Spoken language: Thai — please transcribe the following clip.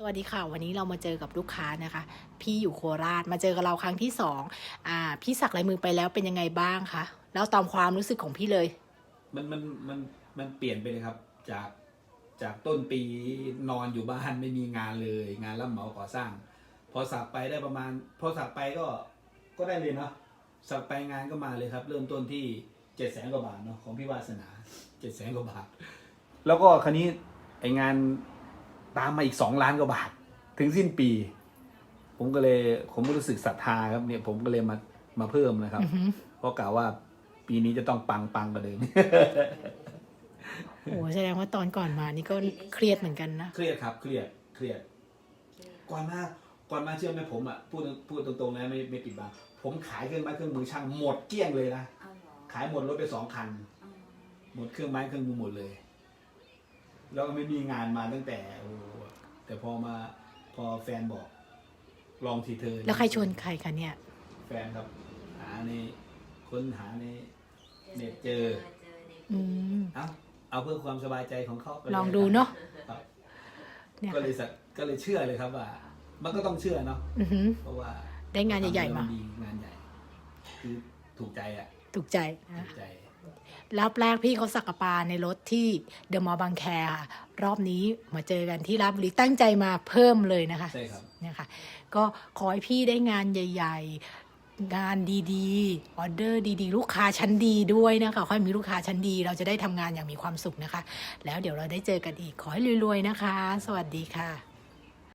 สวัสดีค่ะ วันนี้เรามาเจอกับลูกค้านะคะ พี่อยู่โคราชมาเจอกับเราครั้งที่สองอ่า พี่สักลายมือไปแล้วเป็นยังไงบ้างคะแล้วตามความรู้สึกของพี่เลย มันมันมันมันเปลี่ยนไปเลยครับ จากจากต้นปีนอนอยู่บ้านไม่มีงานเลย งานรับเหมาก่อสร้าง พอสักไปได้ประมาณ พอสักไปก็ก็ได้เลยเนาะสักไปงานก็มาเลยครับ เริ่มต้นที่เจ็ดแสนกว่าบาทเนาะของพี่วาสนาเจ็ดแสนกว่าบาท แล้วก็คันนี้ไองาน ตามมาอีกสองล้านกว่าบาท ถึงสิ้นปี ผมก็เลยผมก็รู้สึกศรัทธาครับเนี่ยผมก็เลยมามาเพิ่มนะครับอือหือเพราะกล่าวว่าปีนี้จะต้องปังปังกว่าเดิมโอ้แสดงว่าตอนก่อนมานี่ก็เครียดเหมือนกันนะเครียดครับ เครียดเครียด ก่อนมาก่อนมาเชื่อไหมผมอะพูดพูดตรงๆนะไม่ไม่ปิดบังผมขายเครื่องไม้เครื่องมือช่างหมดเกลี้ยงเลยนะเอาเหรอขายหมดรถไปสองคันอืมหมดเครื่องไม้เครื่องมือหมดเลย แล้วก็ไม่มีงานมาตั้งแต่โอ้แต่พอมาพอแฟนบอก ลองทีเธอแล้วใครชวนใครคะเนี่ย แฟนครับ หาในค้นหาในเน็ตเจอเจอในอืม เอาเอาเพื่อความสบายใจของเขาไปยลองดูเนาะครับเนี่ยก็เลยสักก็เลยเชื่อเลยครับว่า มันก็ต้องเชื่อเนาะอือหือ เพราะว่าได้งานใหญ่ๆมา ทำแล้วนดีงานใหญ่ คือถูกใจอะถูกใจถูนะกใจ รอบแรกพี่เขาสักกระปาในรถที่เดอะมอลล์บางแคค่ะรอบนี้มาเจอกันที่ราชบุรีตั้งใจมาเพิ่มเลยนะคะใช่ครับ เนี่ยค่ะ ก็ขอให้พี่ได้งานใหญ่ ๆ งานดีๆออเดอร์ดีๆ ลูกค้าชั้นดีด้วยนะคะขอให้มีลูกค้าชั้นดี เราจะได้ทำงานอย่างมีความสุขนะคะ แล้วเดี๋ยวเราได้เจอกันอีกขอให้รวยๆนะคะ สวัสดีค่ะ